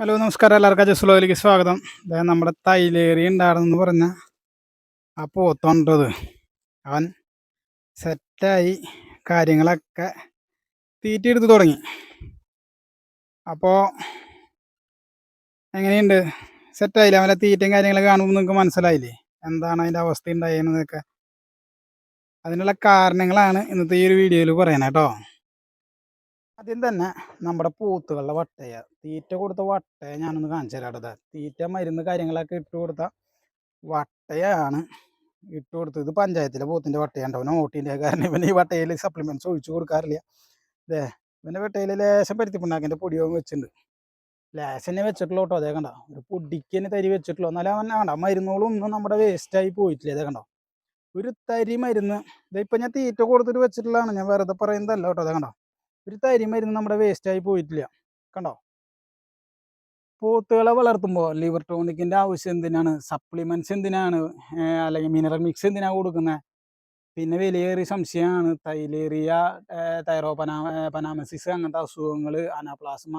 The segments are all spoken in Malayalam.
ഹലോ നമസ്കാരം. എല്ലാവർക്കും അജസ് ലോയിലേക്ക് സ്വാഗതം. അതായത് നമ്മുടെ തൈലേറി ഉണ്ടായിരുന്നെന്ന് പറഞ്ഞ ആ പോത്തോണ്ടത് അവൻ സെറ്റായി കാര്യങ്ങളൊക്കെ തീറ്റിയെടുത്ത് തുടങ്ങി. അപ്പോൾ എങ്ങനെയുണ്ട്? സെറ്റായില്ല? അവന്റെ തീറ്റയും കാര്യങ്ങളൊക്കെ കാണുമ്പോൾ നിങ്ങൾക്ക് മനസ്സിലായില്ലേ? എന്താണ് അതിന്റെ അവസ്ഥ ഉണ്ടായിരുന്നതൊക്കെ അതിനുള്ള കാരണങ്ങളാണ് ഇന്നത്തെ ഈ ഒരു വീഡിയോയിൽ പറയുന്നത് കേട്ടോ ആദ്യം തന്നെ നമ്മുടെ പൂത്തുകളുടെ വട്ടയ. തീറ്റ കൊടുത്ത വട്ടയ ഞാനൊന്ന് കാണിച്ചു തരാം തീറ്റ മരുന്ന് കാര്യങ്ങളൊക്കെ ഇട്ട് കൊടുത്ത വട്ടയാണ് ഇട്ട് കൊടുത്തത്. ഇത് പഞ്ചായത്തിലെ പോത്തിന്റെ വട്ടയുണ്ടാവും ഓട്ടിന്റെ കാരണം ഇവന് ഈ വട്ടയിൽ സപ്ലിമെന്റ്സ് ഒഴിച്ചു കൊടുക്കാറില്ല. ഇതേ ഇവന്റെ വട്ടയിൽ ലേശം പരുത്തിപ്പുണ്ടാക്കിന്റെ പൊടിയോ വെച്ചിട്ടുണ്ട്. ലേശം തന്നെ വെച്ചിട്ടുള്ളൂ കേട്ടോ. അതേ കണ്ട? ഒരു പൊടിക്ക് തന്നെ തരി വെച്ചിട്ടുള്ളൂ. എന്നാലും അവൻ കണ്ട? മരുന്നുകളൊന്നും നമ്മുടെ വേസ്റ്റായി പോയിട്ടില്ല. അതേ കണ്ടോ? ഒരു തരി മരുന്ന്. ഇതിപ്പോൾ ഞാൻ തീറ്റ കൊടുത്തിട്ട് വെച്ചിട്ടുള്ളതാണ്. ഞാൻ വെറുതെ പറയുന്നതല്ല കേട്ടോ. അതേ കണ്ടോ? ഒരു തരി മരുന്ന് നമ്മുടെ വേസ്റ്റ് ആയി പോയിട്ടില്ല. കണ്ടോ? പോത്തുകളെ വളർത്തുമ്പോൾ ലിവർ ടോണിക്കിന്റെ ആവശ്യം എന്തിനാണ്? സപ്ലിമെന്റ്സ് എന്തിനാണ്? അല്ലെങ്കിൽ മിനറൽ മിക്സ് എന്തിനാണ് കൊടുക്കുന്നത് പിന്നെ വിലയേറിയ സംശയമാണ് തൈലേറിയ തൈറോ പനാ പനാമസിസ് അങ്ങനത്തെ അസുഖങ്ങൾ അനാപ്ലാസ്മ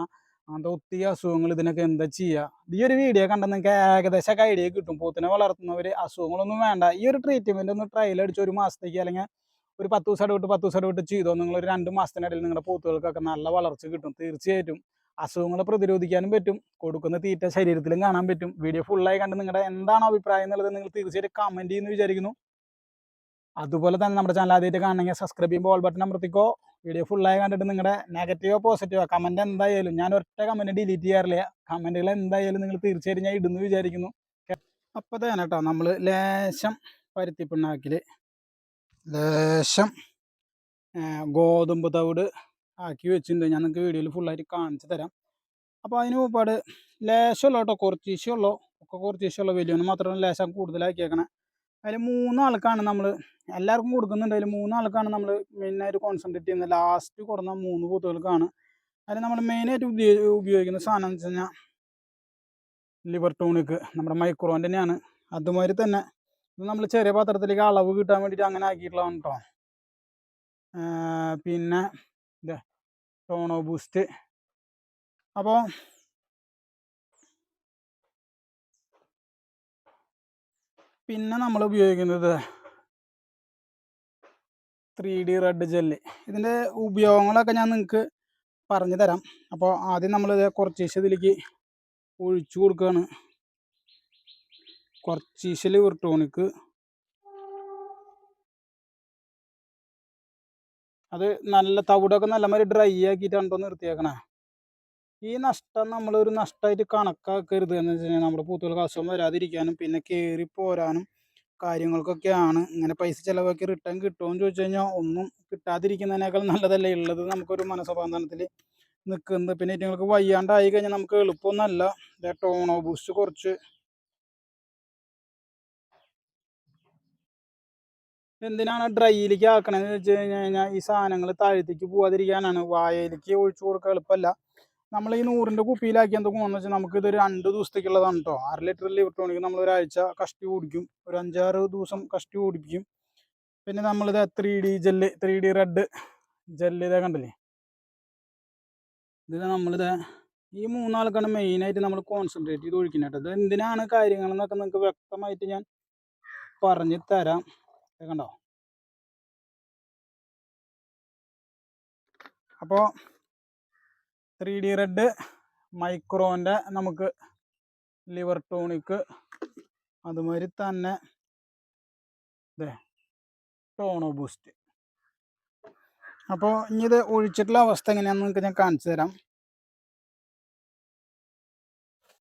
അങ്ങനത്തെ ഒത്തിരി അസുഖങ്ങൾ ഇതിനൊക്കെ എന്താ ചെയ്യുക ഈ ഒരു വീഡിയോ കണ്ടാൽ നിങ്ങൾക്ക് ഏകദേശം ഐഡിയ കിട്ടും. പോത്തിനെ വളർത്തുന്നവർ അസുഖങ്ങളൊന്നും വേണ്ട. ഈ ഒരു ട്രീറ്റ്മെന്റ് ഒന്ന് ട്രയൽ അടിച്ച് ഒരു മാസത്തേക്ക് അല്ലെങ്കിൽ ഒരു പത്ത് ദിവസം ഇടവിട്ട് പത്ത് ദിവസം ഇടവിട്ട് ചെയ്തോ? നിങ്ങൾ ഒരു രണ്ട് മാസത്തിനിടയിൽ നിങ്ങളുടെ പോത്തുകൾക്കൊക്കെ നല്ല വളർച്ച കിട്ടും. തീർച്ചയായിട്ടും അസുഖങ്ങളെ പ്രതിരോധിക്കാനും പറ്റും. കൊടുക്കുന്ന തീറ്റ ശരീരത്തിലും കാണാൻ പറ്റും. വീഡിയോ ഫുള്ളായി കണ്ട് നിങ്ങളുടെ എന്താണ് അഭിപ്രായം എന്നുള്ളത് നിങ്ങൾ തീർച്ചയായിട്ടും കമന്റ് ചെയ്യുന്നു വിചാരിക്കുന്നു. അതുപോലെ തന്നെ നമ്മുടെ ചാനൽ ആദ്യമായിട്ട് കാണണമെങ്കിൽ സബ്സ്ക്രൈബ് ചെയ്യുമ്പോൾ ഓൾ ബട്ടൺ അമർത്തിക്കോ. വീഡിയോ ഫുള്ളായി കണ്ടിട്ട് നിങ്ങളുടെ നെഗറ്റീവോ പോസിറ്റീവോ കമന്റ് എന്തായാലും ഞാൻ ഒറ്റ കമന്റ് ഡിലീറ്റ് ചെയ്യാറില്ല. കമന്റുകൾ എന്തായാലും നിങ്ങൾ തീർച്ചയായിട്ടും ഞാൻ ഇടുന്നു വിചാരിക്കുന്നു. അപ്പോൾ തന്നെ കേട്ടോ നമ്മൾ ലേശം പരുത്തിപ്പിണ്ണാക്കിൽ ലേശം ഗോതമ്പ് തവിട് ആക്കി വെച്ചിട്ടുണ്ട്. ഞാൻ നിങ്ങൾക്ക് വീഡിയോയിൽ ഫുള്ളായിട്ട് കാണിച്ചു തരാം. അപ്പോൾ അതിന് മുമ്പാട് ലേശമുള്ള കേട്ടോ. കുറച്ച് ഉള്ളൂ. ഒക്കെ കുറച്ച് ഉള്ളൂ. വലിയവന് മാത്രമാണ് ലേശം കൂടുതലാക്കിയേക്കണേ. അതിൽ മൂന്നാൾക്കാണ് നമ്മൾ എല്ലാവർക്കും കൊടുക്കുന്നുണ്ട്. അതിൽ മൂന്നാൾക്കാണ് നമ്മൾ മെയിനായിട്ട് കോൺസെൻട്രേറ്റ് ചെയ്യുന്നത്. ലാസ്റ്റ് കൊടുന്ന മൂന്ന് പൂത്തുകൾക്കാണ്. അതിൽ നമ്മൾ മെയിനായിട്ട് ഉപയോഗിക്കുന്ന സാധനം എന്ന് വെച്ച് കഴിഞ്ഞാൽ ലിവർ ടോണിക്ക് നമ്മുടെ മൈക്രോന്റെ തന്നെയാണ്. അതുമാതിരി തന്നെ നമ്മൾ ചെറിയ പാത്രത്തിലേക്ക് അളവ് കിട്ടാൻ വേണ്ടിയിട്ട് അങ്ങനെ ആക്കിയിട്ടുള്ളതാണ് കേട്ടോ പിന്നെ ഇതേ ടോണോ ബൂസ്റ്റ് അപ്പോൾ പിന്നെ നമ്മൾ ഉപയോഗിക്കുന്നത് ത്രീ ഡി റെഡ് ജെല്ല് ഇതിന്റെ ഉപയോഗങ്ങളൊക്കെ ഞാൻ നിങ്ങൾക്ക് പറഞ്ഞു തരാം. അപ്പോൾ ആദ്യം നമ്മൾ കുറച്ച് ഇതിലേക്ക് ഒഴിച്ചു കൊടുക്കുകയാണ് കുറച്ച് ലിവർ ടോണിക്ക്. അത് നല്ല തവിടൊക്കെ നല്ല മാതിരി ഡ്രൈ ആക്കിയിട്ടാണ് നിർത്തിയേക്കണേ. ഈ നഷ്ടം നമ്മളൊരു നഷ്ടമായിട്ട് കണക്കാക്കരുത് എന്ന് വെച്ച് കഴിഞ്ഞാൽ നമ്മുടെ പൂത്തുകൾക്ക് അസുഖം വരാതിരിക്കാനും പിന്നെ കയറി പോരാനും കാര്യങ്ങൾക്കൊക്കെയാണ്. ഇങ്ങനെ പൈസ ചിലവാക്കി റിട്ടേൺ കിട്ടുമോ എന്ന് ചോദിച്ചു കഴിഞ്ഞാൽ ഒന്നും കിട്ടാതിരിക്കുന്നതിനേക്കാൾ നല്ലതല്ലേ ഉള്ളത്? നമുക്കൊരു മനസ്സമാധാനത്തിൽ നിൽക്കുന്നത് പിന്നെ നിങ്ങൾക്ക് വയ്യാണ്ടായി കഴിഞ്ഞാൽ നമുക്ക് എളുപ്പമൊന്നുമല്ല ടോണോ ബൂസ്റ്റ് കുറച്ച് എന്തിനാണ് ഡ്രൈയിലേക്ക് ആക്കണതെന്ന് വെച്ച് കഴിഞ്ഞ് കഴിഞ്ഞാൽ ഈ സാധനങ്ങൾ താഴത്തേക്ക് പോവാതിരിക്കാനാണ്. വായയിലേക്ക് ഒഴിച്ചു കൊടുക്കുക എളുപ്പമല്ല. നമ്മൾ ഈ നൂറിന്റെ കുപ്പിയിലാക്കി എന്ത് ഗുണമെന്ന് വെച്ചാൽ നമുക്കിത് രണ്ട് ദിവസത്തേക്കുള്ളതാണ് കേട്ടോ അര ലിറ്റർ ലിവർ നമ്മൾ ഒരാഴ്ച കഷ്ടി കുടിക്കും ഒരു അഞ്ചാറ് ദിവസം കഷ്ടി കുടിപ്പിക്കും പിന്നെ നമ്മളിത് three D gel three D red gel ഇതേ കണ്ടില്ലേ? ഇത് നമ്മളിത് ഈ മൂന്നാൾക്കാണ് മെയിനായിട്ട് നമ്മൾ കോൺസെൻട്രേറ്റ് ചെയ്ത് ഒഴിക്കുന്നത് കേട്ടോ ഇത് എന്തിനാണ് കാര്യങ്ങളെന്നൊക്കെ നിങ്ങൾക്ക് വ്യക്തമായിട്ട് ഞാൻ പറഞ്ഞു തരാം. കണ്ടോ അപ്പോൾ ത്രീ ഡി റെഡ് മൈക്രോന്റെ നമുക്ക് ലിവർ ടോണിക്ക് അതുമാതിരി തന്നെ ടോണോ ബൂസ്റ്റ് അപ്പോൾ ഇനി ഇത് ഒഴിച്ചിട്ടുള്ള അവസ്ഥ എങ്ങനെയാണെന്ന് നിങ്ങൾക്ക് ഞാൻ കാണിച്ചു തരാം.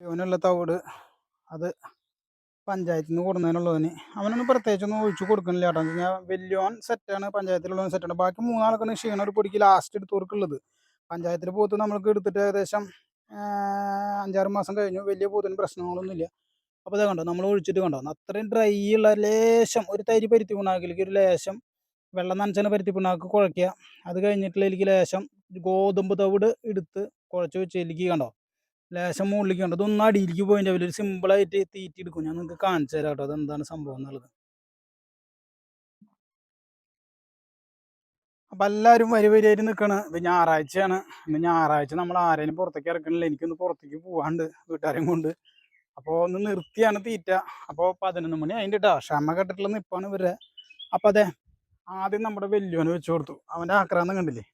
ഇവനുള്ള തവിട് അത് പഞ്ചായത്തിൽ നിന്ന് കൊടുക്കുന്നതിനുള്ളതിന് അവനൊന്നും പ്രത്യേകിച്ചൊന്നും ഒഴിച്ചു കൊടുക്കുന്നില്ല ചേട്ടാ ഞാൻ വലിയോൻ സെറ്റാണ് പഞ്ചായത്തിലുള്ളവൻ സെറ്റാണ് ബാക്കി മൂന്നാൾക്കാണ് ക്ഷീണം ഒരു പൊടിക്ക് ലാസ്റ്റ് എടുത്തവർക്കുള്ളത്. പഞ്ചായത്തിൽ പോത്ത് നമ്മൾക്ക് എടുത്തിട്ട് ഏകദേശം അഞ്ചാറ് മാസം കഴിഞ്ഞു. വലിയ പോത്തിന് പ്രശ്നങ്ങളൊന്നുമില്ല. അപ്പോൾ ഇതാ കണ്ടോ നമ്മൾ ഒഴിച്ചിട്ട് കണ്ടോ? അത്രയും ഡ്രൈ ഉള്ള ലേശം ഒരു തരി പരുത്തി പിണ്ണാക്കിലേക്ക് ഒരു ലേശം വെള്ളം നനച്ചാൽ പരുത്തി പിണ്ണാക്ക് കുഴയ്ക്കുക. അത് കഴിഞ്ഞിട്ടുള്ള ലേശം ഗോതമ്പ് തവിട് എടുത്ത് കുഴച്ച് വെച്ചതിലേക്ക് കണ്ടോ? ലേശം മുകളിലേക്ക് ഉണ്ട് അതൊന്നും അടിയിലേക്ക് പോയിന്റെ സിമ്പിൾ സിമ്പിളായിട്ട് തീറ്റി എടുക്കും. ഞാൻ നിങ്ങൾക്ക് കാണിച്ചു തരാം കേട്ടോ അതെന്താണ് സംഭവം എന്നുള്ളത്. അപ്പം എല്ലാവരും വരി വരിയായിട്ട് നിൽക്കണ് ഇത് ഞായറാഴ്ചയാണ്. ഇന്ന് ഞായറാഴ്ച നമ്മൾ ആരെയും പുറത്തേക്ക് ഇറക്കണില്ല. എനിക്കൊന്ന് പുറത്തേക്ക് പോകാണ്ട് വീട്ടുകാരെയും കൊണ്ട്. അപ്പോൾ ഒന്ന് നിർത്തിയാണ് തീറ്റ. അപ്പോൾ പതിനൊന്ന് മണി അതിന്റെ കേട്ടോ ക്ഷമ കെട്ടിട്ടുള്ള നിപ്പാണ് ഇവരെ അപ്പം അതെ ആദ്യം നമ്മുടെ വെല്ലുവന് വെച്ചു കൊടുത്തു. അവന്റെ ആക്രാന്തം കണ്ടില്ലേ?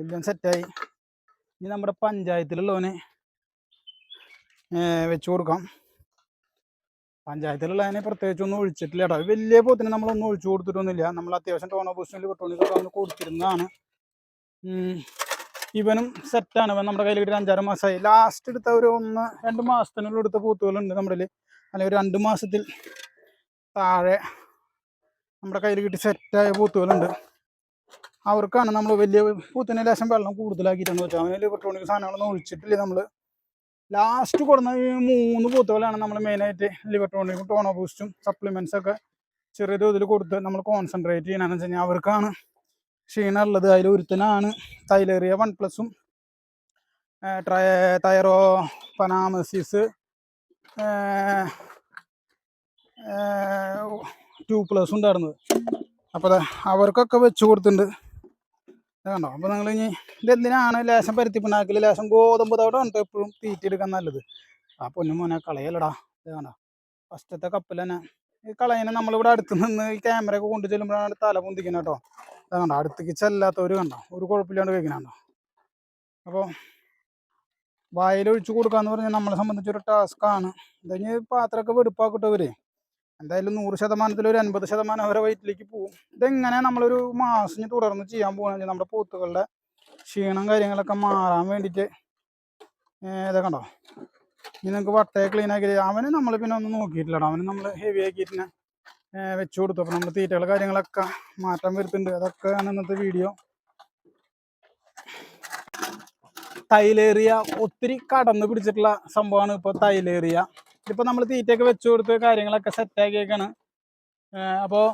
വെല്ലുവൻ സെറ്റായി ഇനി നമ്മുടെ പഞ്ചായത്തിലുള്ളവന് വെച്ച് കൊടുക്കാം. പഞ്ചായത്തിലുള്ളതിനെ പ്രത്യേകിച്ച് ഒന്നും ഒഴിച്ചിട്ടില്ല കേട്ടോ വലിയ പോത്തിന് നമ്മളൊന്നും ഒഴിച്ചു കൊടുത്തിട്ടൊന്നുമില്ല. നമ്മൾ അത്യാവശ്യം ടോണോ പൊസിഷനിൽ പെട്രോണിക്കൊക്കെ ഒന്ന് കൊടുത്തിരുന്നതാണ്. ഇവനും സെറ്റാണ് ഇവൻ നമ്മുടെ കയ്യിൽ കിട്ടിയ അഞ്ചാറ് മാസമായി ലാസ്റ്റ് എടുത്ത ഒരു ഒന്ന് രണ്ട് മാസത്തിനുള്ളിൽ എടുത്ത പൂത്തുകളുണ്ട് നമ്മുടെ അല്ലെങ്കിൽ ഒരു രണ്ട് മാസത്തിൽ താഴെ നമ്മുടെ കയ്യിൽ കിട്ടി സെറ്റായ പൂത്തുകളുണ്ട്. അവർക്കാണ് നമ്മൾ വലിയ പൂത്തിന് ലേശം വെള്ളം കൂടുതലാക്കിയിട്ടാണ് വെച്ചാൽ അവന് ഇലക്ട്രോണിക് സാധനങ്ങളൊന്നും ഒഴിച്ചിട്ടില്ല നമ്മൾ ലാസ്റ്റ് കൊടുന്ന ഈ മൂന്ന് പൂത്തുകളാണ് നമ്മൾ മെയിനായിട്ട് ലിവർട്രോണിക്കും ടോണോ ബൂസ്റ്റും സപ്ലിമെന്റ്സ് ഒക്കെ ചെറിയ തോതിൽ കൊടുത്ത് നമ്മൾ കോൺസെൻട്രേറ്റ് ചെയ്യണമെന്ന് വെച്ച് കഴിഞ്ഞാൽ അവർക്കാണ് ക്ഷീണമുള്ളത്. അതിൽ ഒരുത്തനാണ് തൈലേറിയ വൺ പ്ലസും തൈറോ പനാമസിസ് ടു പ്ലസ് ഉണ്ടായിരുന്നത് അപ്പോൾ അവർക്കൊക്കെ വെച്ച് കൊടുത്തിട്ടുണ്ട്. കണ്ടോ അപ്പോൾ നിങ്ങൾ ഇനി ഇതെന്തിനാണ് ലേശം പരുത്തിപ്പിണ്ണാക്കിൽ ലേശം ഗോതമ്പ് തവിട് കണ്ടോ എപ്പോഴും തീറ്റെടുക്കാൻ നല്ലത്. ആ പൊന്നു മോനെ കളയലടാ ഇത് കണ്ടോ ഫസ്റ്റത്തെ കപ്പിൽ തന്നെ ഈ കളയനെ നമ്മളിവിടെ അടുത്ത് നിന്ന് ഈ ക്യാമറ ഒക്കെ കൊണ്ടു ചെല്ലുമ്പോഴാണ് തല പൊന്തിക്കുന്നത് കേട്ടോ. ഇത് കണ്ടോ അടുത്തേക്ക് ചെല്ലാത്തവർ കണ്ടോ? ഒരു കുഴപ്പമില്ലാണ്ട് കഴിക്കണുണ്ടോ അപ്പോൾ വായിലൊഴിച്ചു കൊടുക്കാന്ന് പറഞ്ഞാൽ നമ്മളെ സംബന്ധിച്ചൊരു ടാസ്ക്കാണ് ഇതഞ്ഞ് പാത്രമൊക്കെ വെടുപ്പാക്കിട്ടവര് എന്തായാലും നൂറ് ശതമാനത്തിൽ ഒരു അൻപത് ശതമാനം അവരെ വയറ്റിലേക്ക് പോകും. ഇതെങ്ങനെ നമ്മളൊരു മാസം തുടർന്ന് ചെയ്യാൻ പോകുകയാണെങ്കിൽ നമ്മുടെ പോത്തുകളുടെ ക്ഷീണം കാര്യങ്ങളൊക്കെ മാറാൻ വേണ്ടിയിട്ട് ഇതൊക്കെ കണ്ടോ ഇനി നിങ്ങൾക്ക് വട്ടയെ ക്ലീൻ ആക്കി അവന് നമ്മൾ പിന്നെ ഒന്നും നോക്കിയിട്ടില്ലടാ. അവന് നമ്മൾ ഹെവി ആക്കിയിട്ട് വെച്ച് കൊടുത്തു. അപ്പം നമ്മൾ തീറ്റകൾ കാര്യങ്ങളൊക്കെ മാറ്റം വരുത്തുന്നുണ്ട്. അതൊക്കെയാണ് ഇന്നത്തെ വീഡിയോ തൈലേറിയ ഒത്തിരി കടന്ന് പിടിച്ചിട്ടുള്ള സംഭവമാണ് ഇപ്പോൾ തൈലേറിയ. ഇതിപ്പോൾ നമ്മൾ തീറ്റയൊക്കെ വെച്ച് കൊടുത്ത് കാര്യങ്ങളൊക്കെ സെറ്റാക്കിയേക്കാണ് അപ്പോൾ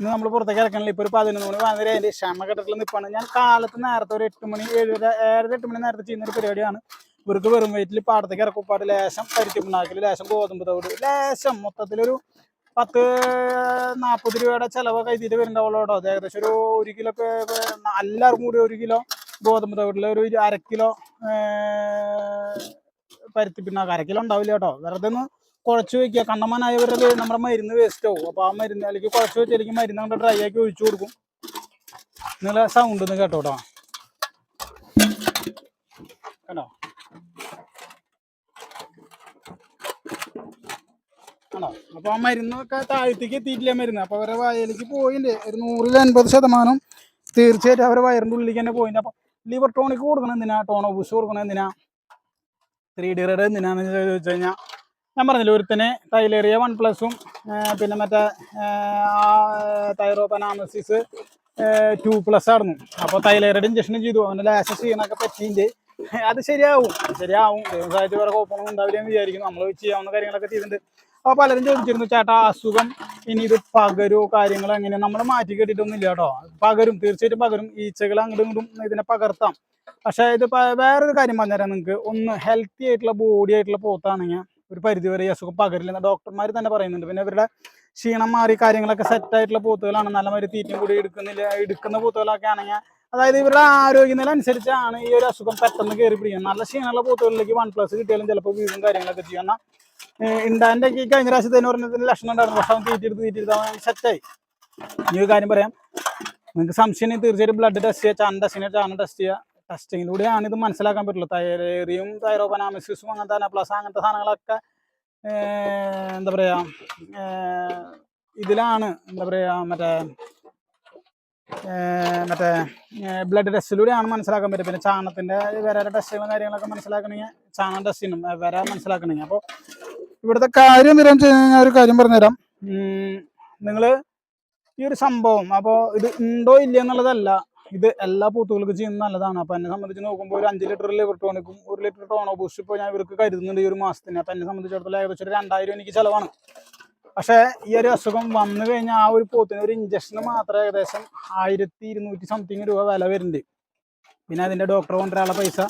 ഇന്ന് നമ്മൾ പുറത്തേക്ക് ഇറക്കണില്ല. ഇപ്പോൾ ഒരു പതിനൊന്ന് മണി പതിനര അതിന്റെ ക്ഷമ ഘട്ടത്തിൽ നിൽപ്പാണ് ഞാൻ കാലത്ത് നേരത്തെ ഒരു എട്ട് മണി ഏഴര ഏഴര എട്ട് മണി നേരത്തെ ചെയ്യുന്ന ഒരു പരിപാടിയാണ്. ഇവർക്ക് വെറും വെയിറ്റിൽ പാടത്തേക്ക് ഇറക്കുപ്പാട് ലേശം പരുത്തിപ്പിണ്ണാക്കിൽ ലേശം ഗോതമ്പ് തവിട് ലേശം മൊത്തത്തിലൊരു പത്ത് നാൽപ്പത് രൂപയുടെ ചിലവ് കൈതീറ്റ് വരുന്നുണ്ടാവുള്ളൂ കേട്ടോ. അത് ഏകദേശം ഒരു ഒരു കിലോ എല്ലാവർക്കും കൂടി ഒരു കിലോ ഗോതമ്പ് തവിടിൽ ഒരു ഇരു- അര കിലോ പരുത്തി പിണ്ണാക്ക് അര കിലോ ഉണ്ടാവില്ല കേട്ടോ. വെറുതെ ഒന്ന് കുഴച്ച് വെക്കുക. കണ്ടമാനായവരത് നമ്മുടെ മരുന്ന് വേസ്റ്റ് ആവും. അപ്പോൾ ആ മരുന്ന് അല്ലെങ്കിൽ കുഴച്ച് അല്ലെങ്കിൽ മരുന്ന് കൊണ്ട് ഡ്രൈ ആക്കി ഒഴിച്ചു കൊടുക്കും. നല്ല സൗണ്ട് ഒന്ന് കേട്ടോ കേട്ടോ കണ്ടോ? ആണോ അപ്പോൾ ആ മരുന്നൊക്കെ താഴത്തേക്ക് എത്തിയിട്ടില്ല മരുന്ന്. അപ്പോൾ അവരുടെ വയലേക്ക് പോയില്ലേ ഒരു നൂറിൽ അൻപത് ശതമാനം. തീർച്ചയായിട്ടും അവരുടെ വയറിന്റെ ഉള്ളിലേക്ക് തന്നെ പോയിന്റ് അപ്പോൾ ലിവർ ടോണിക്ക് കൊടുക്കണം എന്തിനാ? ടോണോ ബൂസ് കൊടുക്കണം എന്തിനാ? ത്രീ ഡി റേഡ് എന്തിനാന്ന് ചോദിച്ചു കഴിഞ്ഞാൽ ഞാൻ പറഞ്ഞില്ല തന്നെ ടൈലേറിയ വൺ പ്ലസും പിന്നെ മറ്റേ തൈറോ പനാമസിസ് ടു പ്ലസ് ആയിരുന്നു. അപ്പോൾ തൈലേറിയുടെ ഇഞ്ചക്ഷനും ചെയ്തു. അവന്റെ ലാശ ക്ഷീണമൊക്കെ പറ്റിയിട്ടുണ്ട് അത് ശരിയാവും. ശരിയാവും. ദൈവം വേറെ കുഴപ്പമൊന്നും ഉണ്ടാവില്ലെന്ന് വിചാരിക്കുന്നു. നമ്മൾ ചെയ്യാവുന്ന കാര്യങ്ങളൊക്കെ ചെയ്തിട്ടുണ്ട്. അപ്പോൾ പലരും ചോദിച്ചിരുന്നു ചേട്ടാ അസുഖം ഇനി ഇത് പകരോ കാര്യങ്ങളോ എങ്ങനെ നമ്മൾ മാറ്റി കെട്ടിട്ടൊന്നും ഇല്ല കേട്ടോ. പകരും തീർച്ചയായിട്ടും പകരും ഈച്ചകൾ അങ്ങോട്ടും ഇങ്ങോട്ടും ഇതിനെ പകർത്താം. പക്ഷേ ഇത് വേറൊരു കാര്യം പറഞ്ഞുതരാം നിങ്ങൾക്ക്. ഒന്ന് ഹെൽത്തി ആയിട്ടുള്ള ബോഡി ആയിട്ടുള്ള പോത്താണെങ്കിൽ ഒരു പരിധിവരെ ഈ അസുഖം പകരില്ലെന്ന് ഡോക്ടർമാർ തന്നെ പറയുന്നുണ്ട്. പിന്നെ ഇവരുടെ ക്ഷീണം മാറി കാര്യങ്ങളൊക്കെ സെറ്റ് ആയിട്ടുള്ള പോത്തുകളാണ്. നല്ല മാതിരി തീറ്റയും കൂടി എടുക്കുന്നില്ല എടുക്കുന്ന പോത്തുകളൊക്കെ ആണെങ്കിൽ അതായത് ഇവരുടെ ആരോഗ്യനില അനുസരിച്ചാണ് ഈ ഒരു അസുഖം പെട്ടെന്ന് കയറി പിടിക്കുന്നത് നല്ല ക്ഷീണമുള്ള പോത്തുകളിലേക്ക് വൺ പ്ലസ് കിട്ടിയാലും ചിലപ്പോൾ വീടും കാര്യങ്ങളൊക്കെ ചെയ്യും. ഉണ്ടാന്റെ ഈ കഴിഞ്ഞ പ്രാവശ്യത്തെ പറഞ്ഞതിന് ലക്ഷണം ഉണ്ടായിരുന്നു. പക്ഷെ അവൻ തീറ്റെടുത്ത് തീറ്റെടുത്ത് സെറ്റായി ഇനി ഒരു കാര്യം പറയാം. നിങ്ങൾക്ക് സംശയം തീർച്ചയായിട്ടും ബ്ലഡ് ടെസ്റ്റ് ചെയ്യുക ചാൻ ടെസ്റ്റിനെ ചാൻ ടെസ്റ്റ് ചെയ്യുക ടെസ്റ്റിങ്ങിലൂടെയാണ് ഇത് മനസ്സിലാക്കാൻ പറ്റുള്ളൂ. തൈറേറിയും തൈറോപനാമിസിസും അങ്ങനത്തെ അനപ്ലസ് അങ്ങനത്തെ സാധനങ്ങളൊക്കെ എന്താ പറയുക ഇതിലാണ് എന്താ പറയുക മറ്റേ മറ്റേ ബ്ലഡ് ടെസ്റ്റിലൂടെയാണ് മനസ്സിലാക്കാൻ പറ്റും പിന്നെ ചാണത്തിന്റെ വേറെ ടെസ്റ്റുകളും കാര്യങ്ങളൊക്കെ മനസ്സിലാക്കണമെങ്കിൽ ചാണ ടെസ്റ്റിനും വേറെ മനസ്സിലാക്കണമെങ്കിൽ. അപ്പോൾ ഇവിടുത്തെ കാര്യം എന്തിനാന്ന് വെച്ച് കഴിഞ്ഞാൽ ഒരു കാര്യം പറഞ്ഞുതരാം. നിങ്ങൾ ഈ ഒരു സംഭവം അപ്പോൾ ഇത് ഉണ്ടോ ഇല്ല എന്നുള്ളതല്ല. ഇത് എല്ലാ പൂത്തുകൾക്കും ചെയ്യുന്നത് നല്ലതാണ്. അപ്പോൾ എന്നെ സംബന്ധിച്ച് നോക്കുമ്പോൾ ഒരു അഞ്ച് ലിറ്റർ ലിവർ ടോണിക്കും ഒരു ലിറ്റർ ടോണോ ബൂസ്റ്റ് ഇപ്പോൾ ഞാൻ ഇവർക്ക് കരുതുന്നുണ്ട് ഈ ഒരു മാസത്തിന്. അപ്പോൾ എന്നെ സംബന്ധിച്ചിടത്തോളം ഏകദേശം ഒരു രണ്ടായിരം എനിക്ക് ചിലവാണ്. പക്ഷേ ഈ ഒരു അസുഖം വന്നു കഴിഞ്ഞാൽ ആ ഒരു പോത്തിന് ഒരു ഇഞ്ചക്ഷന് മാത്രം ഏകദേശം ആയിരത്തി ഇരുന്നൂറ്റി സംതിങ് രൂപ വില വരുന്നുണ്ട്. പിന്നെ അതിന്റെ ഡോക്ടർ കൊണ്ടുവരാനുള്ള പൈസ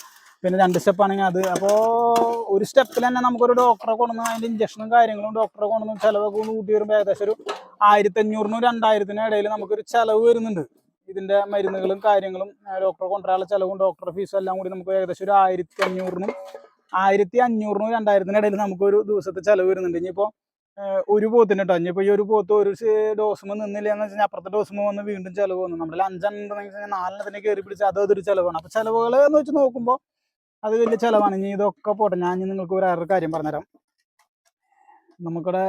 പിന്നെ രണ്ട് സ്റ്റെപ്പാണെങ്കിൽ അത്. അപ്പോൾ ഒരു സ്റ്റെപ്പിൽ തന്നെ നമുക്കൊരു ഡോക്ടറെ കൊണ്ടുവന്ന് അതിന്റെ ഇഞ്ചക്ഷനും കാര്യങ്ങളും ഡോക്ടറെ കൊണ്ടുവന്ന് ചിലവൊക്കെ കൂട്ടി വരുമ്പോൾ ഏകദേശം ഒരു ആയിരത്തി അഞ്ഞൂറിനും രണ്ടായിരത്തിനും ഇടയിൽ നമുക്കൊരു ചിലവ് വരുന്നുണ്ട്. ഇതിന്റെ മരുന്നുകളും കാര്യങ്ങളും ഡോക്ടറെ കൊണ്ടുവരാനുള്ള ചിലവും ഡോക്ടറെ ഫീസും എല്ലാം കൂടി നമുക്ക് ഏകദേശം ഒരു ആയിരത്തി അഞ്ഞൂറിനും ആയിരത്തി അഞ്ഞൂറിനും രണ്ടായിരത്തിനും ഇടയിൽ നമുക്കൊരു ദിവസത്തെ ചിലവ് വരുന്നുണ്ട്. ഇനിയിപ്പോൾ ഒരു പോത്തിന് കേട്ടോ ഇനിയിപ്പോൾ ഈ ഒരു പോത്ത് ഒരു ഡോസുമ നിന്നില്ല എന്ന് വെച്ചാൽ അപ്പുറത്തെ ഡോസുമ വന്ന് വീണ്ടും ചിലവ് വന്നു. നമ്മുടെ അഞ്ചെണ്ണം ഉണ്ടെന്ന് വെച്ചാൽ കയറി പിടിച്ച് അത് അതൊരു ചിലവാണ്. അപ്പോൾ ചിലവുകൾ എന്ന് വെച്ച് നോക്കുമ്പോൾ അത് വലിയ ചിലവാണ്. ഇനി ഇതൊക്കെ പോട്ടെ. ഞാൻ നിങ്ങൾക്ക് നിങ്ങൾക്ക് വേറൊരു കാര്യം പറഞ്ഞുതരാം. നമുക്കിവിടെ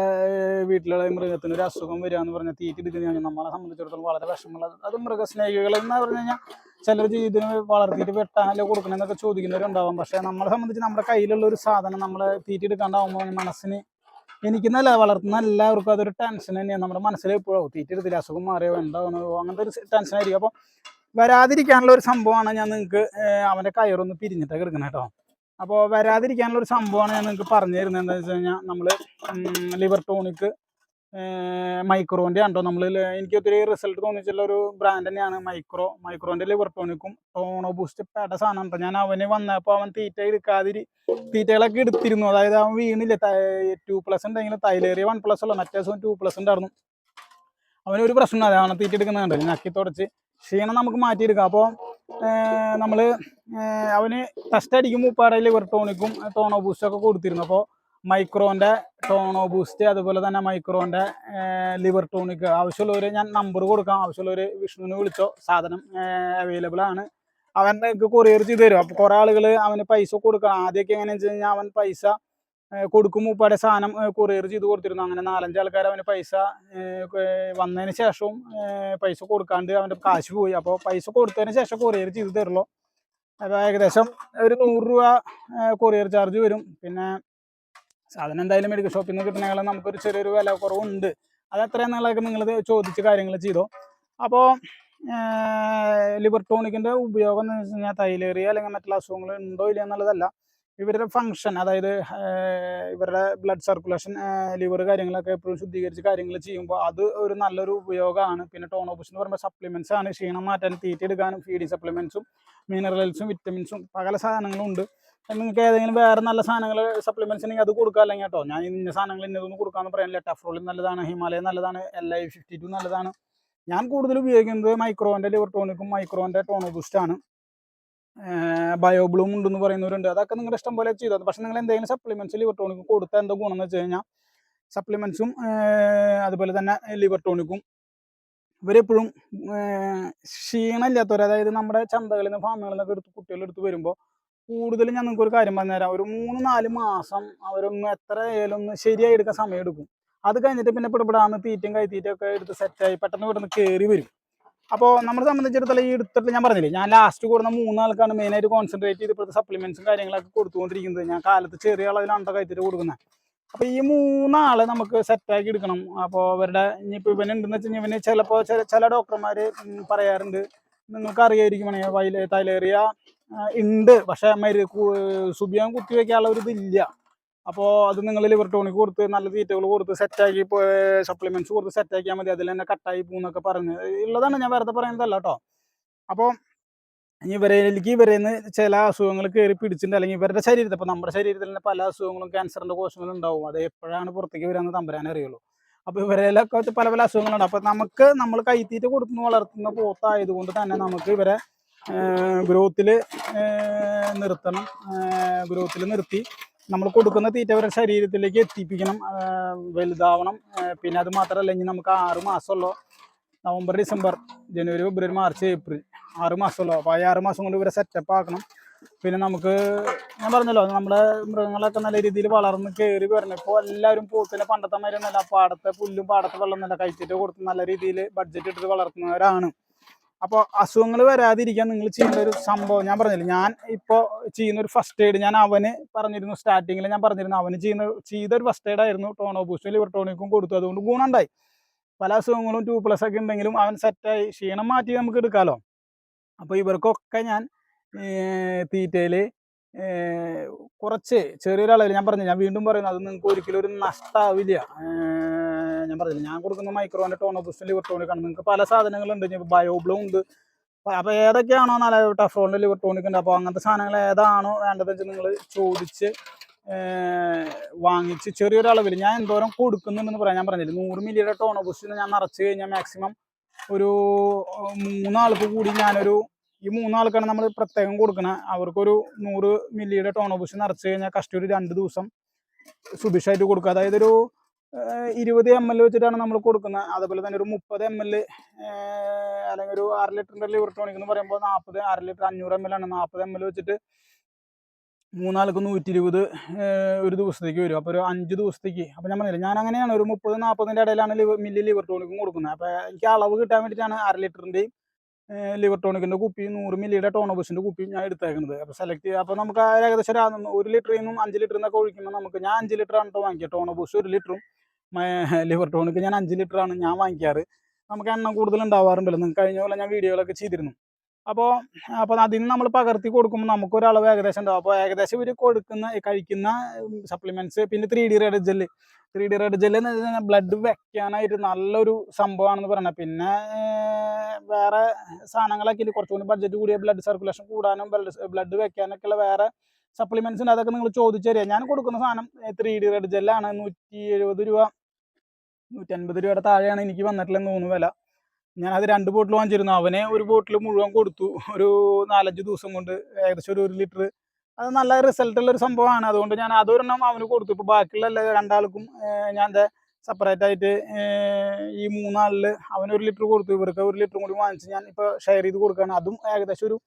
വീട്ടിലുള്ള മൃഗത്തിന് ഒരു അസുഖം വരിക എന്ന് പറഞ്ഞാൽ തീറ്റി എടുക്കുന്ന നമ്മളെ സംബന്ധിച്ചിടത്തോളം വളരെ വിഷമമുള്ളത് അത്. മൃഗസ്നേഹികൾ എന്ന് പറഞ്ഞു കഴിഞ്ഞാൽ ചിലർ ഇതിന് വളർത്തിയിട്ട് വെട്ടാനല്ലോ കൊടുക്കണമെന്നൊക്കെ ചോദിക്കുന്നവരുണ്ടാവും. പക്ഷേ നമ്മളെ സംബന്ധിച്ച് നമ്മുടെ കയ്യിലുള്ള ഒരു സാധനം നമ്മളെ തീറ്റി എടുക്കാണ്ടാവുമ്പോൾ മനസ്സിന് എനിക്ക് നല്ല വളർത്തുന്ന എല്ലാവർക്കും അതൊരു ടെൻഷൻ തന്നെയാണ് നമ്മുടെ മനസ്സിൽ എപ്പോഴും തീറ്റെടുത്തില്ല അസുഖം മാറിയോ? എന്താണോ അങ്ങനത്തെ ഒരു ടെൻഷൻ ആയിരിക്കും. അപ്പോൾ വരാതിരിക്കാനുള്ള ഒരു സംഭവമാണ് ഞാൻ നിങ്ങൾക്ക് അവന്റെ കയറൊന്ന് പിരിഞ്ഞിട്ടൊക്കെ എടുക്കണം കേട്ടോ അപ്പോൾ വരാതിരിക്കാനുള്ള ഒരു സംഭവമാണ് ഞാൻ നിങ്ങൾക്ക് പറഞ്ഞു തരുന്നത്. എന്താ വെച്ച് കഴിഞ്ഞാൽ നമ്മൾ ലിവർ ടോണിക്ക് മൈക്രോന്റെ ആണോ നമ്മൾ എനിക്ക് ഒത്തിരി റിസൾട്ട് തോന്നിച്ചുള്ള ഒരു ബ്രാൻഡ് തന്നെയാണ് മൈക്രോ. മൈക്രോന്റെ ലിവർ ടോണിക്കും ടോണോ ബൂസ്റ്റ് പേട സാധനം ഉണ്ടോ ഞാൻ അവന് വന്നപ്പോൾ അവൻ തീറ്റ എടുക്കാതിരി തീറ്റകളൊക്കെ എടുത്തിരുന്നു. അതായത് അവൻ വീണില്ല? ടു പ്ലസ് ഉണ്ടെങ്കിൽ തൈലേറിയ വൺ പ്ലസ് ഉള്ള. മറ്റേ ദിവസം ടു പ്ലസ് ഉണ്ടായിരുന്നു. അവനൊരു പ്രശ്നം അതാണ് തീറ്റ എടുക്കുന്നുണ്ട് നക്കി തുടച്ച്. ക്ഷീണം നമുക്ക് മാറ്റിയെടുക്കാം. അപ്പോൾ നമ്മൾ അവന് ടെസ്റ്റ് അടിക്കുമ്പോൾ ഉപ്പാടെ ലിവർ ടോണിക്കും ടോണോ ബൂസ്റ്റൊക്കെ കൊടുത്തിരുന്നു. അപ്പോൾ മൈക്രോന്റെ ടോണോ ബൂസ്റ്റ് അതുപോലെ തന്നെ മൈക്രോന്റെ ലിവർ ടോണിക് ആവശ്യമുള്ളവർ ഞാൻ നമ്പർ കൊടുക്കാം. ആവശ്യമുള്ളവർ വിഷ്ണുവിനെ വിളിച്ചോ സാധനം അവൈലബിൾ ആണ്. അവൻ കൊറിയർ ചെയ്ത് തരും. അപ്പോൾ കുറേ ആളുകൾ അവന് പൈസ കൊടുക്കണം ആദ്യമൊക്കെ എങ്ങനെയാണെന്ന് വെച്ച് കഴിഞ്ഞാൽ അവൻ പൈസ കൊടുക്കും. മൂപ്പാടെ സാധനം കൊറിയർ ചെയ്ത് കൊടുത്തിരുന്നു. അങ്ങനെ നാലഞ്ച് ആൾക്കാർ അവന് പൈസ വന്നതിന് ശേഷവും പൈസ കൊടുക്കാണ്ട് അവന്റെ കാശ് പോയി. അപ്പോൾ പൈസ കൊടുത്തതിന് ശേഷം കൊറിയർ ചെയ്ത് തരുള്ളൂ. അപ്പോൾ ഏകദേശം ഒരു നൂറ് രൂപ കൊറിയർ ചാർജ് വരും. പിന്നെ സാധനം എന്തായാലും മെഡിക്കൽ ഷോപ്പിൽ നിന്ന് കിട്ടുന്നതിനേക്കാളും നമുക്കൊരു ചെറിയൊരു വില കുറവുണ്ട്. അത് എത്രയാണെന്നുള്ളതൊക്കെ നിങ്ങൾ ചോദിച്ച് കാര്യങ്ങൾ ചെയ്തോ. അപ്പോൾ ലിവർ ടോണിക്കിന്റെ ഉപയോഗം എന്ന് വെച്ച് കഴിഞ്ഞാൽ തൈലേറിയ അല്ലെങ്കിൽ മറ്റുള്ള അസുഖങ്ങൾ ഉണ്ടോ ഇല്ല എന്നുള്ളതല്ല. ഇവരുടെ ഫങ്ഷൻ അതായത് ഇവരുടെ ബ്ലഡ് സർക്കുലേഷൻ ലിവർ കാര്യങ്ങളൊക്കെ എപ്പോഴും ശുദ്ധീകരിച്ച് കാര്യങ്ങൾ ചെയ്യുമ്പോൾ അത് ഒരു നല്ലൊരു ഉപയോഗമാണ്. പിന്നെ ടോണോബുസ് എന്ന് പറയുമ്പോൾ സപ്ലിമെന്റ്സ് ആണ്. ക്ഷീണം മാറ്റാൻ തീറ്റ എടുക്കാനും ഫീഡിങ് സപ്ലിമെന്റ്സും മിനറൽസും വിറ്റമിൻസും പല സാധനങ്ങളും ഉണ്ട്. നിങ്ങൾക്ക് ഏതെങ്കിലും വേറെ നല്ല സാധനങ്ങൾ സപ്ലിമെന്റ്സ് ഉണ്ടെങ്കിൽ അത് കൊടുക്കുക അല്ലെങ്കിൽ കേട്ടോ. ഞാൻ ഇന്ന സാധനങ്ങൾ ഇന്നതൊന്നും കൊടുക്കാമെന്ന് പറയാനില്ല. ടഫ്രോളിൻ നല്ലതാണ് ഹിമാലയ നല്ലതാണ് എൽ ഐ ഫിഫ്റ്റി ടു നല്ലതാണ്. ഞാൻ കൂടുതൽ ഉപയോഗിക്കുന്നത് മൈക്രോന്റെ ലിവർ ടോണിക്കും മൈക്രോന്റെ ടോണോ ബൂസ്റ്റാണ് ബയോബ്ലൂം ഉണ്ടെന്ന് പറയുന്നവരുണ്ട്. അതൊക്കെ നിങ്ങളുടെ ഇഷ്ടം പോലെ ചെയ്തത് പക്ഷെ നിങ്ങൾ എന്തെങ്കിലും സപ്ലിമെന്റ്സ് ലിവർ ടോണിക്കും കൊടുത്താൽ എന്തോ ഗുണം എന്ന് വെച്ച് കഴിഞ്ഞാൽ സപ്ലിമെന്റ്സും അതുപോലെ തന്നെ ലിവർ ടോണിക്കും ഇവരെപ്പോഴും ക്ഷീണമില്ലാത്തവർ അതായത് നമ്മുടെ ചന്തകളിൽ നിന്ന് ഫാമുകളിൽ നിന്നൊക്കെ എടുത്ത് കുട്ടികളെടുത്ത് വരുമ്പോൾ കൂടുതലും ഞാൻ നിങ്ങൾക്ക് ഒരു കാര്യം പറഞ്ഞുതരാം. ഒരു മൂന്ന് നാല് മാസം അവരൊന്ന് എത്ര ഏലൊന്ന് ശരിയായി എടുക്കാൻ സമയം എടുക്കും. അത് കഴിഞ്ഞിട്ട് പിന്നെ പിടിപെടാന്ന് തീറ്റയും കൈത്തീറ്റയും ഒക്കെ എടുത്ത് സെറ്റായി പെട്ടെന്ന് ഇവിടുന്ന് കയറി വരും. അപ്പോൾ നമ്മളെ സംബന്ധിച്ചിടത്തോളം ഈ എടുത്തിട്ട് ഞാൻ പറഞ്ഞില്ലേ ഞാൻ ലാസ്റ്റ് കൂടുന്ന മൂന്നാൾക്കാണ് മെയിനായിട്ട് കോൺസെൻട്രേറ്റ് ചെയ്ത് ഇപ്പോഴത്തെ സപ്ലിമെൻസും കാര്യങ്ങളൊക്കെ കൊടുത്തുകൊണ്ടിരിക്കുന്നത്. ഞാൻ കാലത്ത് ചെറിയ അളവിലാണ് കൈത്തിട്ട് കൊടുക്കുന്നത് അപ്പോൾ ഈ മൂന്നാളെ നമുക്ക് സെറ്റാക്കി എടുക്കണം. അപ്പോൾ അവരുടെ ഇനിയിപ്പോൾ ഇവനുണ്ടെന്ന് വെച്ച് കഴിഞ്ഞാൽ ഇവന് ചിലപ്പോൾ ചില ചില ഡോക്ടർമാർ പറയാറുണ്ട്. നിങ്ങൾക്ക് അറിയായിരിക്കും വൈല തൈലേറിയ ഉണ്ട് പക്ഷേ മരു സുബിയം കുത്തിവെക്കാനുള്ള ഒരു ഇതില്ല. അപ്പോൾ അത് നിങ്ങൾ ലിവർ ടോണിക് കൊടുത്ത് നല്ല തീറ്റകൾ കൊടുത്ത് സെറ്റാക്കി സപ്ലിമെന്റ്സ് കൊടുത്ത് സെറ്റാക്കിയാൽ മതി. അതിൽ തന്നെ കട്ടായി പോകുന്നൊക്കെ പറഞ്ഞ്. ഉള്ളതാണ് ഞാൻ വെറുതെ പറയുന്നതല്ല കേട്ടോ അപ്പോൾ ഇവരിലേക്ക് ഇവരെ നിന്ന് ചില അസുഖങ്ങൾ കയറി പിടിച്ചിട്ടുണ്ട് അല്ലെങ്കിൽ ഇവരുടെ ശരീരത്തിൽ ഇപ്പോൾ നമ്മുടെ ശരീരത്തിൽ തന്നെ പല അസുഖങ്ങളും ക്യാൻസറിന്റെ കോശങ്ങളും ഉണ്ടാവും. അത് എപ്പോഴാണ് പുറത്തേക്ക് വരാമെന്ന് തമ്പരാനേ അറിയുള്ളൂ. അപ്പോൾ ഇവരിലൊക്കെ പല പല അസുഖങ്ങളുണ്ട്. അപ്പോൾ നമുക്ക് നമ്മൾ കൈത്തീറ്റ കൊടുത്ത് വളർത്തുന്ന പോത്തായതുകൊണ്ട് തന്നെ നമുക്ക് ഇവരെ ഗ്രോത്തിൽ നിർത്തണം. ഗ്രോത്തിൽ നിർത്തി നമ്മൾ കൊടുക്കുന്ന തീറ്റ അവരുടെ ശരീരത്തിലേക്ക് എത്തിപ്പിക്കണം. വലുതാവണം. പിന്നെ അത് മാത്രമല്ല ഇനി നമുക്ക് ആറ് മാസമുള്ളൂ November December January February March April ആറ് മാസമുള്ളൂ അപ്പോൾ ആ ആറ് മാസം കൊണ്ട് ഇവരെ സെറ്റപ്പ് ആക്കണം. പിന്നെ നമുക്ക് ഞാൻ പറഞ്ഞല്ലോ നമ്മുടെ മൃഗങ്ങളൊക്കെ നല്ല രീതിയിൽ വളർന്ന് കയറി വരണം. ഇപ്പോൾ എല്ലാവരും പോത്തിനെ പണ്ടത്തെ മാതിരി പാടത്തെ പുല്ലും പാടത്തെ വെള്ളം നല്ല കഴിച്ചിട്ട് കൊടുത്ത് നല്ല രീതിയിൽ ബഡ്ജറ്റ് ഇട്ടിട്ട് വളർത്തുന്നവരാണ്. അപ്പോൾ അസുഖങ്ങൾ വരാതിരിക്കാൻ നിങ്ങൾ ചെയ്യേണ്ട ഒരു സംഭവം ഞാൻ പറഞ്ഞില്ല ഞാൻ ഇപ്പോൾ ചെയ്യുന്ന ഒരു ഫസ്റ്റ് എയ്ഡ് ഞാൻ അവന് പറഞ്ഞിരുന്നു സ്റ്റാർട്ടിങ്ങിൽ ഞാൻ പറഞ്ഞിരുന്നു അവന് ചെയ്യുന്ന ചെയ്ത ഒരു ഫസ്റ്റ് എയ്ഡ് ആയിരുന്നു ടോണോ ബൂസ്റ്റും ലിവർ ടോണിക്കും കൊടുത്തു അതുകൊണ്ട് ഗുണമുണ്ടായി. പല അസുഖങ്ങളും ടു പ്ലസ് ഒക്കെ ഉണ്ടെങ്കിലും അവൻ സെറ്റായി ക്ഷീണം മാറ്റി നമുക്ക് എടുക്കാമല്ലോ അപ്പോൾ ഇവർക്കൊക്കെ ഞാൻ തീറ്റയിൽ കുറച്ച് ചെറിയൊരളവിൽ ഞാൻ പറഞ്ഞു ഞാൻ വീണ്ടും പറയുന്നു അത് നിങ്ങൾക്ക് ഒരിക്കലും ഒരു നഷ്ടമാവില്ല ഞാൻ പറഞ്ഞില്ല ഞാൻ കൊടുക്കുന്ന മൈക്രോന്റെ ടോണോ ബൂസ്റ്റും ലിവർട്ടോണിക് ആണ് നിങ്ങൾക്ക് പല സാധനങ്ങളുണ്ട് ബയോബ്ലോ ഉണ്ട്. അപ്പോൾ ഏതൊക്കെയാണോ നല്ല ടഫ്രോണിന്റെ ലിവർട്ടോണിക് ഉണ്ട് അപ്പോൾ അങ്ങനത്തെ സാധനങ്ങൾ ഏതാണോ വേണ്ടതെന്ന് വെച്ചാൽ നിങ്ങൾ ചോദിച്ച് വാങ്ങിച്ച് ചെറിയൊരളവിൽ ഞാൻ എന്തോരം കൊടുക്കുന്നുണ്ടെന്ന് പറയാം. ഞാൻ പറഞ്ഞില്ല നൂറ് മില്ലിയുടെ ടോണോ ബൂസ്റ്റ് ഞാൻ നിറച്ച് കഴിഞ്ഞാൽ മാക്സിമം ഒരു മൂന്നാൾക്ക് കൂടി ഞാനൊരു ഈ മൂന്നാൾക്കാണ് നമ്മൾ പ്രത്യേകം കൊടുക്കണം. അവർക്കൊരു നൂറ് മില്ലിയുടെ ടോണോബുസ് നിറച്ച് കഴിഞ്ഞാൽ കഷ്ടി ഒരു രണ്ട് ദിവസം സുഭിക്ഷമായിട്ട് കൊടുക്കുക. അതായത് ഒരു ഇരുപത് എം എൽ വെച്ചിട്ടാണ് നമ്മൾ കൊടുക്കുന്നത്. അതുപോലെ തന്നെ ഒരു മുപ്പത് എം എൽ അല്ലെങ്കിൽ ഒരു അര ലിറ്ററിന്റെ ലിവർ ടോണിക് എന്ന് പറയുമ്പോൾ നാൽപ്പത് അര ലിറ്റർ അഞ്ഞൂറ് എം എൽ ആണ്. നാൽപ്പത് എം എൽ വെച്ചിട്ട് മൂന്നാൾക്ക് നൂറ്റി ഇരുപത് ഒരു ദിവസത്തേക്ക് വരും. അപ്പോൾ ഒരു അഞ്ച് ദിവസത്തേക്ക്. അപ്പോൾ ഞാൻ പറഞ്ഞില്ല ഞാൻ അങ്ങനെയാണ് ഒരു മുപ്പത് നാൽപ്പതിന്റെ ഇടയിലാണ് ലിവർ മില്ലി ലിവർ ടോണിക്കും കൊടുക്കുന്നത്. അപ്പോൾ എനിക്ക് അളവ് കിട്ടാൻ വേണ്ടിയിട്ടാണ് അര ലിറ്ററിന്റെയും ലിവർ ടോണിക്കിന്റെ കുപ്പി നൂറ് മില്ലിയുടെ ടോണോബസിന്റെ കുപ്പിയും ഞാൻ എടുത്തേക്കുന്നത്. അപ്പോൾ സെലക്ട് ചെയ്യുക അപ്പോൾ നമുക്ക് ഏകദേശം ഒരു ലിറ്ററിൽ നിന്നും അഞ്ച് ലിറ്ററിൽ നിന്നൊക്കെ ഒഴിക്കുമ്പോൾ നമുക്ക് ഞാൻ അഞ്ച് ലിറ്റർ ആണ് കേട്ടോ വാങ്ങിക്കുക ടോണോബൂസ് ഒരു ലിറ്ററും ലിവർ ടോണിക്ക് ഞാൻ അഞ്ച് ലിറ്ററാണ് ഞാൻ വാങ്ങിക്കാറ്. നമുക്ക് എണ്ണം കൂടുതൽ ഉണ്ടാവാറുണ്ടല്ലോ. നിങ്ങൾക്ക് കഴിഞ്ഞ പോലെ ഞാൻ വീഡിയോകളൊക്കെ ചെയ്തിരുന്നു. അപ്പോൾ അപ്പോൾ അതിന് നമ്മൾ പകർത്തി കൊടുക്കുമ്പോൾ നമുക്കൊരു അളവ് ഏകദേശം ഉണ്ടാവും അപ്പോൾ ഏകദേശം ഇവർ കൊടുക്കുന്ന കഴിക്കുന്ന സപ്ലിമെന്റ്സ് പിന്നെ three D red gel three D red gel എന്ന് വെച്ചാൽ ബ്ലഡ് വെക്കാനായിട്ട് നല്ലൊരു സംഭവമാണെന്ന് പറയണത് പിന്നെ വേറെ സാധനങ്ങളൊക്കെ ഇനി കുറച്ചുകൂടി ബഡ്ജറ്റ് കൂടിയ ബ്ലഡ് സർക്കുലേഷൻ കൂടാനും ബ്ലഡ് ബ്ലഡ് വെക്കാനൊക്കെയുള്ള വേറെ സപ്ലിമെന്റ്സ് ഉണ്ട് അതൊക്കെ നിങ്ങൾ ചോദിച്ചറിയാം ഞാൻ കൊടുക്കുന്ന സാധനം ത്രീ ഡി റെഡ് ജെല്ലാണ് നൂറ്റി എഴുപത് രൂപ നൂറ്റൻപത് രൂപയുടെ താഴെയാണ് എനിക്ക് വന്നിട്ടുള്ളതെന്ന് തോന്നുന്നു വില. ഞാനത് രണ്ട് ബോട്ടിൽ വാങ്ങിച്ചിരുന്നു. അവനെ ഒരു ബോട്ടിൽ മുഴുവൻ കൊടുത്തു. ഒരു നാലഞ്ച് ദിവസം കൊണ്ട് ഏകദേശം ഒരു ഒരു ലിറ്റർ അത് നല്ല റിസൾട്ട് ഉള്ള ഒരു സംഭവമാണ്. അതുകൊണ്ട് ഞാൻ അതൊരെണ്ണം അവന് കൊടുത്തു. ഇപ്പോൾ ബാക്കിയുള്ള രണ്ടാൾക്കും ഞാൻ ഞാൻ സെപ്പറേറ്റ് ആയിട്ട് ഈ മൂന്നാളിൽ അവനൊരു ലിറ്റർ കൊടുത്തു. ഇവർക്ക് ഒരു ലിറ്ററും കൂടി വാങ്ങിച്ച് ഞാൻ ഇപ്പോൾ ഷെയർ ചെയ്ത് കൊടുക്കുകയാണ്. അതും ഏകദേശം ഒരു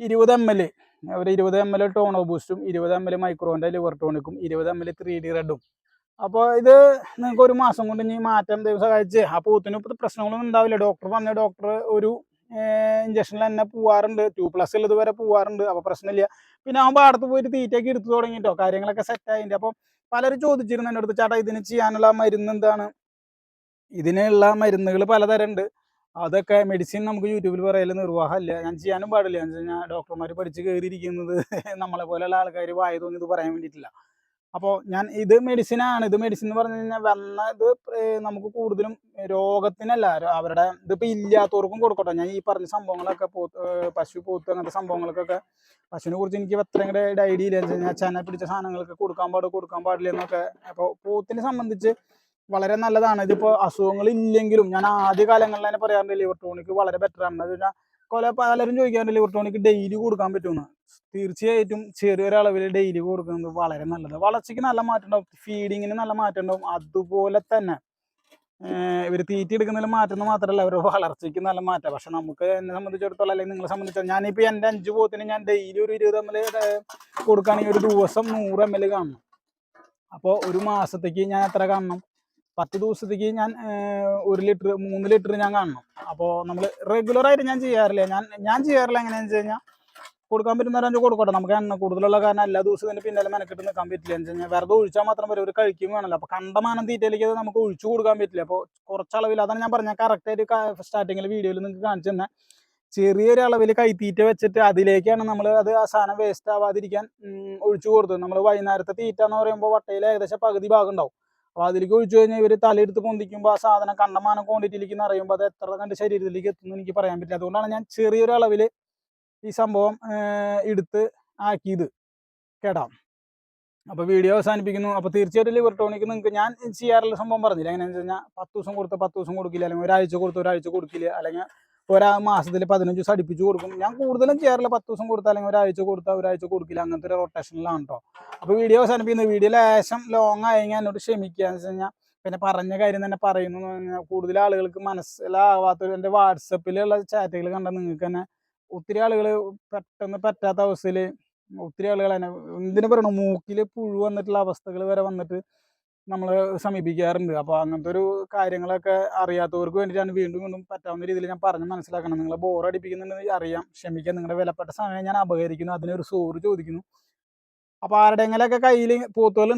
ഇരുപത് എം എൽ ഒരു ഇരുപത് എം എൽ ടോണോ ബൂസ്റ്റും ഇരുപത് എം എൽ മൈക്രോന്റെ ലിവർ ടോണിക്കും ഇരുപത് എം എൽ ത്രീ ഡി റെഡും അപ്പോൾ ഇത് നിങ്ങൾക്ക് ഒരു മാസം കൊണ്ട് ഇനി മാറ്റം ദിവസം കഴിച്ച് ആ പൂത്തിന് പ്രശ്നങ്ങളൊന്നും ഉണ്ടാവില്ല. ഡോക്ടർ വന്ന ഡോക്ടർ ഒരു ഇഞ്ചക്ഷനിൽ തന്നെ പോവാറുണ്ട്. ടു പ്ലസ് ഉള്ളത് വരെ പോവാറുണ്ട്. അപ്പോൾ പ്രശ്നമില്ല. പിന്നെ അവൻ പാടത്ത് പോയിട്ട് തീറ്റയൊക്കെ എടുത്തു തുടങ്ങിയിട്ടോ കാര്യങ്ങളൊക്കെ സെറ്റ് ആയിട്ടുണ്ട് അപ്പോൾ പലരും ചോദിച്ചിരുന്നു എന്റെ അടുത്ത് ചേട്ടാ ഇതിന് ചെയ്യാനുള്ള മരുന്ന് എന്താണ്? ഇതിനുള്ള മരുന്നുകൾ പലതരം ഉണ്ട് അതൊക്കെ മെഡിസിൻ നമുക്ക് യൂട്യൂബിൽ പറയൽ നിർവാഹമില്ല. ഞാൻ ചെയ്യാനും പാടില്ല. കഴിഞ്ഞാൽ ഡോക്ടർമാർ പഠിച്ച് കയറിയിരിക്കുന്നത് നമ്മളെ പോലെയുള്ള ആൾക്കാർ വായ തോന്നിയത് പറയാൻ വേണ്ടിയിട്ടില്ല. അപ്പോൾ ഞാൻ ഇത് മെഡിസിനാണ് ഇത് മെഡിസിൻ എന്ന് പറഞ്ഞു കഴിഞ്ഞാൽ വന്ന ഇത് നമുക്ക് കൂടുതലും രോഗത്തിനല്ല. അവരുടെ ഇതിപ്പോൾ ഇല്ലാത്തവർക്കും കൊടുക്കട്ടെ. ഞാൻ ഈ പറഞ്ഞ സംഭവങ്ങളൊക്കെ പോത്ത് പശു പോത്ത് അങ്ങനത്തെ സംഭവങ്ങൾക്കൊക്കെ പശുവിനെ കുറിച്ച് എനിക്ക് അത്രയും കൂടെ ഐഡിയ ഇല്ല. കഴിഞ്ഞാൽ ചെന പിടിച്ച സാധനങ്ങൾക്ക് കൊടുക്കാൻ പാടും കൊടുക്കാൻ പാടില്ല എന്നൊക്കെ. അപ്പോൾ പോത്തിനെ സംബന്ധിച്ച് വളരെ നല്ലതാണ്. ഇതിപ്പോൾ അസുഖങ്ങൾ ഇല്ലെങ്കിലും ഞാൻ ആദ്യ കാലങ്ങളിൽ തന്നെ പറയാറുണ്ട് ലിവർ ടോണിക്ക് വളരെ ബെറ്റർ ആണ് എന്ന് വെച്ചാൽ കൊല പലരും ചോദിക്കാറുണ്ട് ഇലക്ട്രോണിക് ഡെയിലി കൊടുക്കാൻ പറ്റുമെന്ന് തീർച്ചയായിട്ടും ചെറിയൊരളവിൽ ഡെയിലി കൊടുക്കുന്നത് വളരെ നല്ലത്. വളർച്ചയ്ക്ക് നല്ല മാറ്റം ഉണ്ടാവും. ഫീഡിങ്ങിന് നല്ല മാറ്റം ഉണ്ടാവും. അതുപോലെ തന്നെ ഇവർ തീറ്റ എടുക്കുന്നതിൽ മാറ്റുന്നത് മാത്രമല്ല അവർ വളർച്ചയ്ക്ക് നല്ല മാറ്റം. പക്ഷെ നമുക്ക് എന്നെ സംബന്ധിച്ചിടത്തോളം അല്ലെങ്കിൽ നിങ്ങളെ സംബന്ധിച്ചിടത്തോളം ഞാനിപ്പോൾ എന്റെ അഞ്ച് പോത്തിന് ഞാൻ ഡെയിലി ഒരു ഇരുപത് എം എൽ കൊടുക്കുകയാണെങ്കിൽ ഒരു ദിവസം നൂറ് എം എൽ കാണണം. അപ്പോൾ ഒരു മാസത്തേക്ക് ഞാൻ എത്ര കാണണം? പത്ത് ദിവസത്തേക്ക് ഞാൻ ഒരു ലിറ്റർ മൂന്ന് ലിറ്റർ ഞാൻ കാണണം. അപ്പോൾ നമ്മൾ റെഗുലറായിട്ട് ഞാൻ ചെയ്യാറില്ല. ഞാൻ ഞാൻ ചെയ്യാറില്ല എങ്ങനെയാണെന്ന് വെച്ച് കഴിഞ്ഞാൽ കൊടുക്കാൻ പറ്റുന്നവരെ കൊടുക്കട്ടെ. നമുക്ക് എണ്ണ കൂടുതലുള്ള കാരണം എല്ലാ ദിവസവും തന്നെ പിന്നാലെ മെനക്കെട്ട് നിൽക്കാൻ പറ്റില്ല. എന്ന് വെച്ച് കഴിഞ്ഞാൽ വെറുതെ ഒഴിച്ചാൽ മാത്രം വരെ ഒരു കഴിക്കും വേണമല്ലോ. അപ്പോൾ കണ്ടമാനം തീറ്റയിലേക്ക് അത് നമുക്ക് ഒഴിച്ചു കൊടുക്കാൻ പറ്റില്ല. അപ്പോൾ കുറച്ചളവിൽ അതാണ് ഞാൻ പറഞ്ഞ കറക്റ്റായിട്ട് സ്റ്റാർട്ടിങ്ങിൽ വീഡിയോയിൽ നിങ്ങൾക്ക് കാണിച്ചു തന്നെ. ചെറിയൊരു അളവിൽ കൈത്തീറ്റ വെച്ചിട്ട് അതിലേക്കാണ് നമ്മൾ അത് ആ സാധനം വേസ്റ്റ് ആവാതിരിക്കാൻ ഒഴിച്ചു കൊടുത്തത്. നമ്മൾ വൈകുന്നേരത്തെ തീറ്റ എന്ന് പറയുമ്പോൾ വട്ടയിൽ ഏകദേശം പകുതി ഭാഗം ഉണ്ടാവും. അപ്പോൾ അതിലേക്ക് ഒഴിച്ചു കഴിഞ്ഞാൽ ഇവർ തലയെടുത്ത് പൊന്തിക്കുമ്പോൾ ആ സാധനം കണ്ടമാനം ക്വാണ്ടിറ്റിയിലേക്ക് നിറയുമ്പോൾ അത് എത്ര കണ്ട് ശരീരത്തിലേക്ക് എത്തുന്നു എനിക്ക് പറയാൻ പറ്റില്ല. അതുകൊണ്ടാണ് ഞാൻ ചെറിയൊരു അളവിൽ ഈ സംഭവം എടുത്ത് ആക്കിയത്. കേടാം അപ്പോൾ വീഡിയോ അവസാനിപ്പിക്കുന്നു. അപ്പോൾ തീർച്ചയായിട്ടും ലിവർ ടോണിക്ക് നിങ്ങൾക്ക് ഞാൻ ചെയ്യാറുള്ള സംഭവം പറഞ്ഞില്ല? എങ്ങനെയാണെന്ന് വെച്ച് കഴിഞ്ഞാൽ പത്ത് ദിവസം കൊടുത്ത് പത്ത് ദിവസം കൊടുക്കില്ല. അല്ലെങ്കിൽ ഒരാഴ്ച കൊടുത്ത് ഒരാഴ്ച കൊടുക്കില്ല. അല്ലെങ്കിൽ ഒരാ മാസത്തിൽ പതിനഞ്ച് ദിവസം അടുപ്പിച്ച് കൊടുക്കും. ഞാൻ കൂടുതലും ചെയ്യാറില്ല. പത്ത് ദിവസം കൊടുത്താൽ അല്ലെങ്കിൽ ഒരാഴ്ച കൊടുത്താൽ ഒരാഴ്ച കൊടുക്കില്ല. അങ്ങനത്തെ ഒരു റൊട്ടേഷനിലാണ് കേട്ടോ അപ്പോൾ വീഡിയോ അവസാനിപ്പിക്കുന്നത് വീഡിയോ ലേശം ലോങ് ആയി ഞാൻ എന്നോട് ക്ഷമിക്കുക. എന്ന് വെച്ച് കഴിഞ്ഞാൽ പിന്നെ പറഞ്ഞ കാര്യം തന്നെ പറയുന്നു. എന്ന് കൂടുതൽ ആളുകൾക്ക് മനസ്സിലാവാത്തൊരു എന്റെ വാട്സപ്പിലുള്ള ചാറ്റുകൾ കണ്ട നിങ്ങൾക്ക് തന്നെ ഒത്തിരി ആളുകൾ പെട്ടെന്ന് പറ്റാത്ത അവസ്ഥയിൽ ഒത്തിരി ആളുകൾ തന്നെ എന്തിനു പറയണു? മൂക്കിൽ പുഴു വന്നിട്ടുള്ള അവസ്ഥകൾ വരെ വന്നിട്ട് നമ്മൾ സമീപിക്കാറുണ്ട്. അപ്പോൾ അങ്ങനത്തെ ഒരു കാര്യങ്ങളൊക്കെ അറിയാത്തവർക്ക് വേണ്ടിയിട്ടാണ് വീണ്ടും വീണ്ടും പറ്റാവുന്ന രീതിയിൽ ഞാൻ പറഞ്ഞ് മനസ്സിലാക്കണം നിങ്ങളെ ബോറടിപ്പിക്കുന്നുണ്ടെന്ന് അറിയാം. ക്ഷമിക്കാൻ നിങ്ങളുടെ വിലപ്പെട്ട സമയം ഞാൻ അപഹരിക്കുന്നു. അതിനൊരു സോറ് ചോദിക്കുന്നു. അപ്പോൾ ആരുടെങ്കിലൊക്കെ കയ്യിൽ പോത്തുകൾ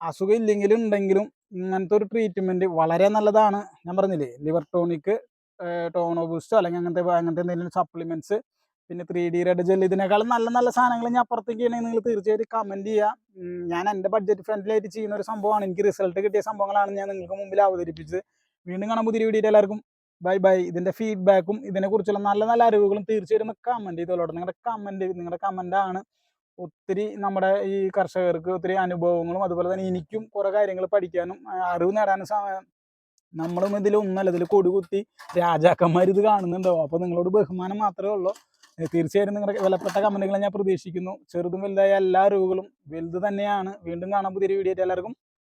അസുഖം ഇല്ലെങ്കിലും ഉണ്ടെങ്കിലും ഇങ്ങനത്തെ ഒരു ട്രീറ്റ്മെന്റ് വളരെ നല്ലതാണ്. ഞാൻ പറഞ്ഞില്ലേ ലിവർ ടോണിക്ക് ടോണോ ബൂസ്റ്റോ അല്ലെങ്കിൽ അങ്ങനത്തെ അങ്ങനത്തെ എന്തെങ്കിലും സപ്ലിമെന്റ്സ് പിന്നെ ത്രീ ഡി റെഡ് ജെൽ ഇതിനേക്കാളും നല്ല നല്ല സാധനങ്ങൾ ഞാൻ അപ്പുറത്തേക്ക് ചെയ്യണമെങ്കിൽ നിങ്ങൾ തീർച്ചയായിട്ടും കമന്റ് ചെയ്യുക ഞാൻ എന്റെ ബഡ്ജറ്റ് ഫ്രണ്ട്ലി ആയിട്ട് ചെയ്യുന്ന ഒരു സംഭവമാണ്. എനിക്ക് റിസൾട്ട് കിട്ടിയ സംഭവങ്ങളാണ് ഞാൻ നിങ്ങൾക്ക് മുമ്പിൽ അവതരിപ്പിച്ചത്. വീണ്ടും കാണാൻ പുതിയ വീഡിയോ എല്ലാവർക്കും. ബൈ ബൈ ഇതിന്റെ ഫീഡ്ബാക്കും ഇതിനെക്കുറിച്ചുള്ള നല്ല നല്ല അറിവുകളും തീർച്ചയായിട്ടും കമന്റ് ചെയ്തോളൂ. നിങ്ങളുടെ കമന്റ് നിങ്ങളുടെ കമന്റ് ആണ്. ഒത്തിരി നമ്മുടെ ഈ കർഷകർക്ക് ഒത്തിരി അനുഭവങ്ങളും അതുപോലെ തന്നെ എനിക്കും കുറെ കാര്യങ്ങൾ പഠിക്കാനും അറിവ് നേടാനും സമയം നമ്മളും ഇതിൽ ഒന്നല്ല ഇതിൽ കൊടുകുത്തി രാജാക്കന്മാർ ഇത് കാണുന്നുണ്ടോ അപ്പോൾ നിങ്ങളോട് ബഹുമാനം മാത്രമേ ഉള്ളൂ. ഏ, തീർച്ചയായിട്ടും നിങ്ങളുടെ വിലപ്പെട്ട കമന്റുകൾ ഞാൻ പ്രതീക്ഷിക്കുന്നു. ചെറുതും വലുതായ എല്ലാ അറിവുകളും വലുത് തന്നെയാണ്. വീണ്ടും കാണാൻ പുതിയൊരു വീഡിയോ എല്ലാവർക്കും